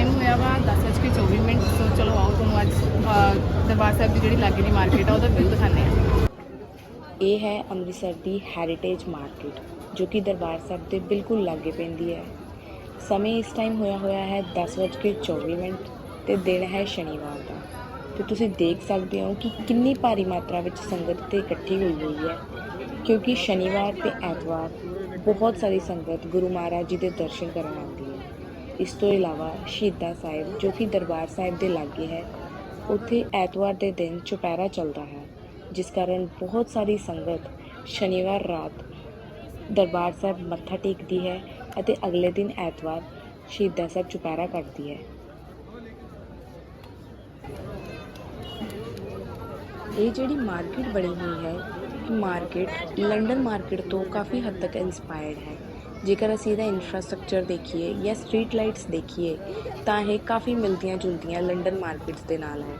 Time ਹੋਇਆ ਵਾ 10:24 minute ਸੋ ਚਲੋ ਆਓ ਤੁਹਾਨੂੰ ਅੱਜ ਦਰਬਾਰ ਸਾਹਿਬ ਦੀ ਜਿਹੜੀ ਲਾਗੇ ਮਾਰਕੀਟ ਆ, ਉਹਦਾ ਵਿਊ ਦਿਖਾਣੇ ਆ ਇਹ ਹੈ ਅੰਮ੍ਰਿਤਸਰ ਦੀ ਹੈਰੀਟੇਜ ਮਾਰਕੀਟ ਜੋ ਕਿ ਦਰਬਾਰ ਸਾਹਿਬ ਦੇ ਬਿਲਕੁਲ ਲਾਗੇ ਪੈਂਦੀ ਹੈ। ਸਮੇਂ ਇਸ ਟਾਈਮ ਹੋਇਆ ਹੋਇਆ ਹੈ 10:24 ਮਿੰਟ ਤੇ ਦਿਨ ਹੈ ਸ਼ਨੀਵਾਰ ਦਾ। ਤੇ ਤੁਸੀਂ ਦੇਖ ਸਕਦੇ ਹੋ ਕਿ ਕਿੰਨੀ ਭਾਰੀ ਮਾਤਰਾ ਵਿੱਚ ਸੰਗਤ ਤੇ ਇਕੱਠੀ ਹੋਈ ਹੋਈ ਹੈ, ਕਿਉਂਕਿ ਸ਼ਨੀਵਾਰ ਤੇ ਐਤਵਾਰ ਬਹੁਤ ਸਾਰੀ ਸੰਗਤ ਗੁਰੂ ਮਹਾਰਾਜ ਜੀ ਦੇ ਦਰਸ਼ਨ ਕਰਨ ਆਉਂਦੀ ਹੈ ਇਸ ਤੋਂ ਇਲਾਵਾ ਸ਼ਹੀਦਾਂ ਸਾਹਿਬ, ਜੋ ਕਿ ਦਰਬਾਰ ਸਾਹਿਬ ਦੇ ਲਾਗੇ ਹੈ, ਉੱਥੇ ਐਤਵਾਰ ਦੇ ਦਿਨ ਚੁਪਹਿਰਾ ਚੱਲਦਾ ਹੈ, ਜਿਸ ਕਾਰਨ ਬਹੁਤ ਸਾਰੀ ਸੰਗਤ ਸ਼ਨੀਵਾਰ ਰਾਤ ਦਰਬਾਰ ਸਾਹਿਬ ਮੱਥਾ ਟੇਕਦੀ ਹੈ ਅਤੇ ਅਗਲੇ ਦਿਨ ਐਤਵਾਰ ਸ਼ਹੀਦਾਂ ਸਾਹਿਬ ਚੁਪਹਿਰਾ ਕਰਦੀ ਹੈ। ਇਹ ਜਿਹੜੀ ਮਾਰਕੀਟ ਬਣੀ ਹੋਈ ਹੈ ਮਾਰਕੀਟ ਲੰਡਨ ਮਾਰਕੀਟ ਤੋਂ ਕਾਫੀ ਹੱਦ ਤੱਕ ਇਨਸਪਾਇਰਡ ਹੈ। ਜੇਕਰ ਅਸੀਂ ਇਹਦਾ ਇਨਫਰਾਸਟ੍ਰਕਚਰ ਦੇਖੀਏ ਜਾਂ ਸਟਰੀਟ ਲਾਈਟਸ ਦੇਖੀਏ, ਤਾਂ ਇਹ ਕਾਫੀ ਮਿਲਦੀਆਂ ਜੁਲਦੀਆਂ ਲੰਡਨ ਮਾਰਕੀਟਸ ਦੇ ਨਾਲ ਹੈ।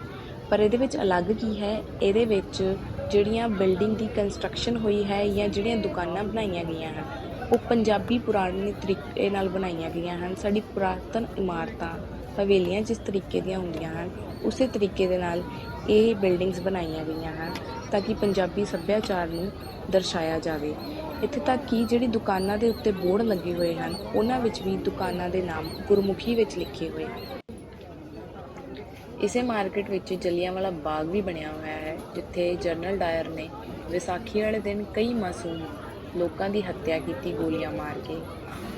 ਪਰ ਇਹਦੇ ਵਿੱਚ ਅਲੱਗ ਕੀ ਹੈ? ਇਹਦੇ ਵਿੱਚ ਜਿਹੜੀਆਂ ਬਿਲਡਿੰਗ ਦੀ ਕੰਸਟਰਕਸ਼ਨ ਹੋਈ ਹੈ ਜਾਂ ਜਿਹੜੀਆਂ ਦੁਕਾਨਾਂ ਬਣਾਈਆਂ ਗਈਆਂ ਹਨ, ਉਹ ਪੰਜਾਬੀ ਪੁਰਾਣੇ ਤਰੀਕੇ ਨਾਲ ਬਣਾਈਆਂ ਗਈਆਂ ਹਨ। ਸਾਡੀ ਪੁਰਾਤਨ ਇਮਾਰਤਾਂ, ਹਵੇਲੀਆਂ ਜਿਸ ਤਰੀਕੇ ਦੀਆਂ ਹੁੰਦੀਆਂ ਹਨ, ਉਸੇ ਤਰੀਕੇ ਦੇ ਨਾਲ ਇਹ ਬਿਲਡਿੰਗਸ ਬਣਾਈਆਂ ਗਈਆਂ ਹਨ। ਤਾਂ ਕਿ ਪੰਜਾਬੀ ਸੱਭਿਆਚਾਰ ਨੂੰ ਦਰਸਾਇਆ ਜਾਵੇ। ਇੱਥੇ ਤੱਕ ਕਿ ਜਿਹੜੀ ਦੁਕਾਨਾਂ ਦੇ ਉੱਤੇ ਬੋਰਡ ਲੱਗੇ ਹੋਏ ਹਨ, ਉਹਨਾਂ ਵਿੱਚ ਵੀ ਦੁਕਾਨਾਂ ਦੇ ਨਾਮ ਗੁਰਮੁਖੀ ਵਿੱਚ ਲਿਖੇ ਹੋਏ ਹਨ। ਇਸੇ ਮਾਰਕੀਟ ਵਿੱਚ ਜਲਿਆਂਵਾਲਾ ਬਾਗ ਵੀ ਬਣਿਆ ਹੋਇਆ ਹੈ, ਜਿੱਥੇ ਜਨਰਲ ਡਾਇਰ ਨੇ ਵਿਸਾਖੀ ਵਾਲੇ ਦਿਨ ਕਈ ਮਾਸੂਮ ਲੋਕਾਂ ਦੀ ਹੱਤਿਆ ਕੀਤੀ ਗੋਲੀਆਂ ਮਾਰ ਕੇ।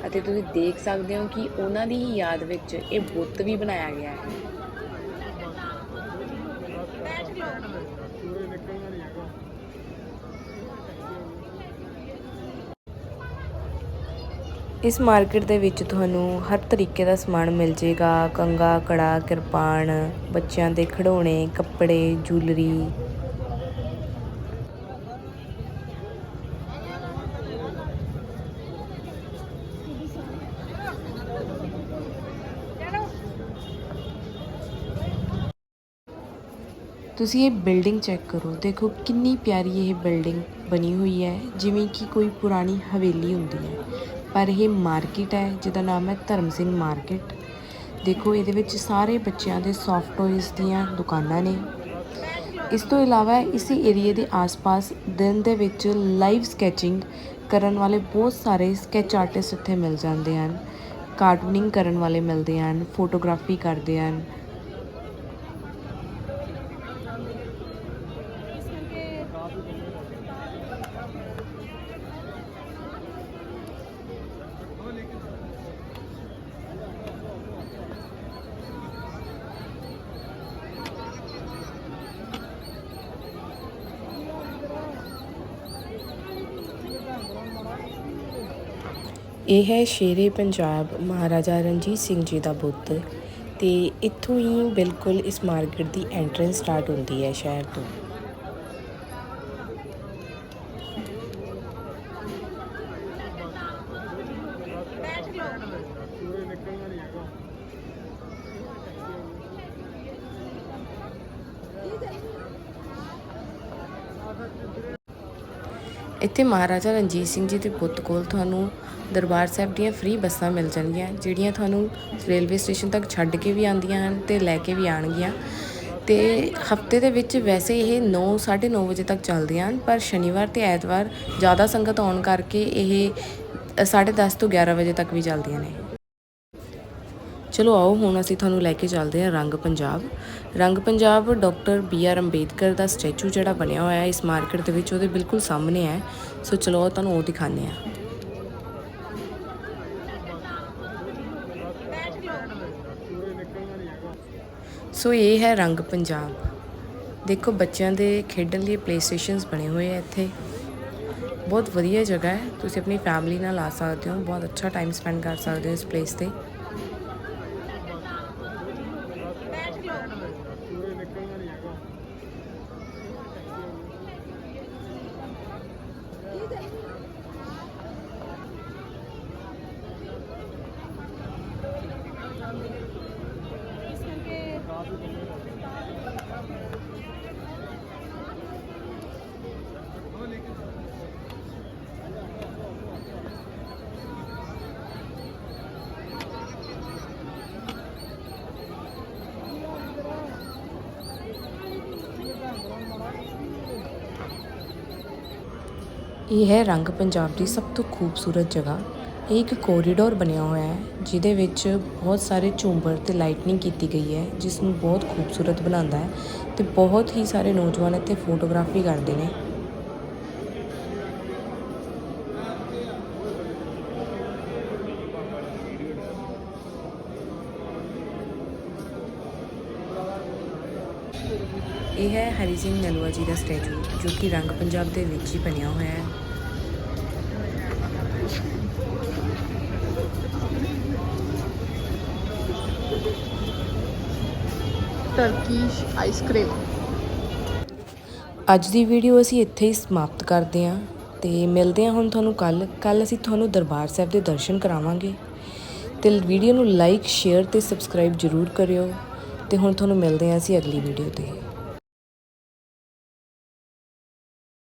ਅਤੇ ਤੁਸੀਂ ਦੇਖ ਸਕਦੇ ਹੋ ਕਿ ਉਹਨਾਂ ਦੀ ਹੀ ਯਾਦ ਵਿੱਚ ਇਹ ਬੁੱਤ ਵੀ ਬਣਾਇਆ ਗਿਆ ਹੈ। ਇਸ ਮਾਰਕੀਟ ਦੇ ਵਿੱਚ ਤੁਹਾਨੂੰ ਹਰ ਤਰੀਕੇ ਦਾ ਸਮਾਨ ਮਿਲ ਜੇਗਾ ਕੰਗਾ ਕੜਾ ਕਿਰਪਾਨ, ਬੱਚਿਆਂ ਦੇ ਖਿਡੌਣੇ, ਕੱਪੜੇ, ਜੁਐਲਰੀ ਤੁਸੀਂ ਇਹ ਬਿਲਡਿੰਗ ਚੈੱਕ ਕਰੋ। ਦੇਖੋ ਕਿੰਨੀ ਪਿਆਰੀ ਇਹ ਬਿਲਡਿੰਗ ਬਣੀ ਹੋਈ ਹੈ, ਜਿਵੇਂ ਕਿ ਕੋਈ ਪੁਰਾਣੀ ਹਵੇਲੀ ਹੁੰਦੀ ਹੈ। ਪਰ ਇਹ ਮਾਰਕੀਟ ਹੈ, ਜਿਹਦਾ ਨਾਮ ਹੈ ਧਰਮ ਸਿੰਘ ਮਾਰਕੀਟ। ਦੇਖੋ ਇਹਦੇ ਵਿੱਚ ਸਾਰੇ ਬੱਚਿਆਂ ਦੇ ਸੌਫਟ ਟੋਇਜ਼ ਦੀਆਂ ਦੁਕਾਨਾਂ ਨੇ। ਇਸ ਤੋਂ ਇਲਾਵਾ ਇਸੇ ਏਰੀਏ ਦੇ ਆਸ-ਪਾਸ ਦਿਨ ਦੇ ਵਿੱਚ ਲਾਈਵ ਸਕੈਚਿੰਗ ਕਰਨ ਵਾਲੇ ਬਹੁਤ ਸਾਰੇ ਸਕੈਚ ਆਰਟਿਸਟ ਇੱਥੇ ਮਿਲ ਜਾਂਦੇ ਹਨ। ਕਾਰਟੂਨਿੰਗ ਕਰਨ ਵਾਲੇ ਮਿਲਦੇ ਹਨ ਫੋਟੋਗ੍ਰਾਫੀ ਕਰਦੇ ਹਨ। ਇਹ ਹੈ ਸ਼ੇਰੇ ਪੰਜਾਬ ਮਹਾਰਾਜਾ ਰਣਜੀਤ ਸਿੰਘ ਜੀ ਦਾ ਬੁੱਤ ਤੇ ਇੱਥੋਂ ਹੀ ਬਿਲਕੁਲ ਇਸ ਮਾਰਕੀਟ ਦੀ ਐਂਟਰੈਂਸ ਸਟਾਰਟ ਹੁੰਦੀ ਹੈ ਸ਼ਹਿਰ ਤੋਂ। ਇੱਥੇ ਮਹਾਰਾਜਾ ਰਣਜੀਤ ਸਿੰਘ ਜੀ ਦੇ ਬੁੱਤ ਕੋਲ ਤੁਹਾਨੂੰ ਦਰਬਾਰ ਸਾਹਿਬ ਦੀਆਂ ਫ੍ਰੀ ਬੱਸਾਂ ਮਿਲ ਜਾਣਗੀਆਂ, ਜਿਹੜੀਆਂ ਤੁਹਾਨੂੰ ਰੇਲਵੇ ਸਟੇਸ਼ਨ ਤੱਕ ਛੱਡ ਕੇ ਵੀ ਆਉਂਦੀਆਂ ਹਨ ਤੇ ਲੈ ਕੇ ਵੀ ਆਣਗੀਆਂ ਤੇ ਹਫ਼ਤੇ ਦੇ ਵਿੱਚ ਵੈਸੇ ਇਹ 9 9:30 ਵਜੇ ਤੱਕ ਚੱਲਦੀਆਂ ਹਨ, ਪਰ ਸ਼ਨੀਵਾਰ ਤੇ ਐਤਵਾਰ ਜ਼ਿਆਦਾ ਸੰਗਤ ਆਉਣ ਕਰਕੇ ਇਹ 10:30 ਤੋਂ 11 ਵਜੇ ਤੱਕ ਵੀ ਚੱਲਦੀਆਂ ਨੇ। ਚਲੋ ਆਓ, ਹੁਣ ਅਸੀਂ ਤੁਹਾਨੂੰ ਲੈ ਕੇ ਚੱਲਦੇ ਹਾਂ Rang Punjab. Rang Punjab doctor B R Ambedkar ਦਾ ਸਟੈਚੂ ਜਿਹੜਾ ਬਣਿਆ ਹੋਇਆ ਹੈ, ਇਸ ਮਾਰਕੀਟ ਦੇ ਵਿੱਚ ਉਹਦੇ ਬਿਲਕੁਲ ਸਾਹਮਣੇ ਹੈ। ਸੋ ਚਲੋ ਤੁਹਾਨੂੰ ਉਹ ਦਿਖਾਉਂਦੇ ਹਾਂ। ਸੋ ਇਹ ਹੈ ਰੰਗ ਪੰਜਾਬ। ਦੇਖੋ, ਬੱਚਿਆਂ ਦੇ ਖੇਡਣ ਲਈ ਪਲੇ ਸਟੇਸ਼ਨਸ ਬਣੇ ਹੋਏ ਆ ਇੱਥੇ। ਬਹੁਤ ਵਧੀਆ ਜਗ੍ਹਾ ਹੈ। ਤੁਸੀਂ ਆਪਣੀ ਫੈਮਿਲੀ ਨਾਲ ਆ ਸਕਦੇ ਹੋ, ਬਹੁਤ ਅੱਛਾ ਟਾਈਮ ਸਪੈਂਡ ਕਰ ਸਕਦੇ ਹੋ ਇਸ ਪਲੇਸ ਤੇ। यह रंग पंजाब की सब तो खूबसूरत जगह। ਇਹ ਇੱਕ ਕੋਰੀਡੋਰ ਬਣਿਆ ਹੋਇਆ ਹੈ, ਜਿਹਦੇ ਵਿੱਚ ਬਹੁਤ ਸਾਰੇ ਝੂੰਬਰ ਤੇ ਲਾਈਟਨਿੰਗ ਕੀਤੀ ਗਈ ਹੈ, ਜਿਸ ਨੂੰ ਬਹੁਤ ਖੂਬਸੂਰਤ ਬਣਾਉਂਦਾ ਹੈ ਤੇ ਬਹੁਤ ਹੀ ਸਾਰੇ ਨੌਜਵਾਨ ਇੱਥੇ ਫੋਟੋਗ੍ਰਾਫੀ ਕਰਦੇ ਨੇ। ਇਹ ਹੈ ਹਰੀ ਸਿੰਘ ਨਲੂਆ ਜੀ ਦਾ ਸਟੈਚੂ, ਜੋ ਕਿ ਰੰਗ ਪੰਜਾਬ ਦੇ ਵਿੱਚ ਹੀ ਬਣਿਆ ਹੋਇਆ ਹੈ। ਟਰਕੀਸ਼ ਆਈਸਕ੍ਰੀਮ ਅੱਜ ਦੀ ਵੀਡੀਓ ਅਸੀਂ ਇੱਥੇ ਹੀ ਸਮਾਪਤ ਕਰਦੇ ਹਾਂ ਤੇ ਮਿਲਦੇ ਹਾਂ ਹੁਣ ਤੁਹਾਨੂੰ ਕੱਲ ਕੱਲ ਅਸੀਂ ਤੁਹਾਨੂੰ ਦਰਬਾਰ ਸਾਹਿਬ ਦੇ ਦਰਸ਼ਨ ਕਰਾਵਾਂਗੇ। ਤੇ ਵੀਡੀਓ ਨੂੰ ਲਾਈਕ ਸ਼ੇਅਰ ਤੇ ਸਬਸਕ੍ਰਾਈਬ ਜਰੂਰ ਕਰਿਓ। ਤੇ ਹੁਣ ਤੁਹਾਨੂੰ ਮਿਲਦੇ ਹਾਂ ਅਸੀਂ ਅਗਲੀ ਵੀਡੀਓ ਤੇ।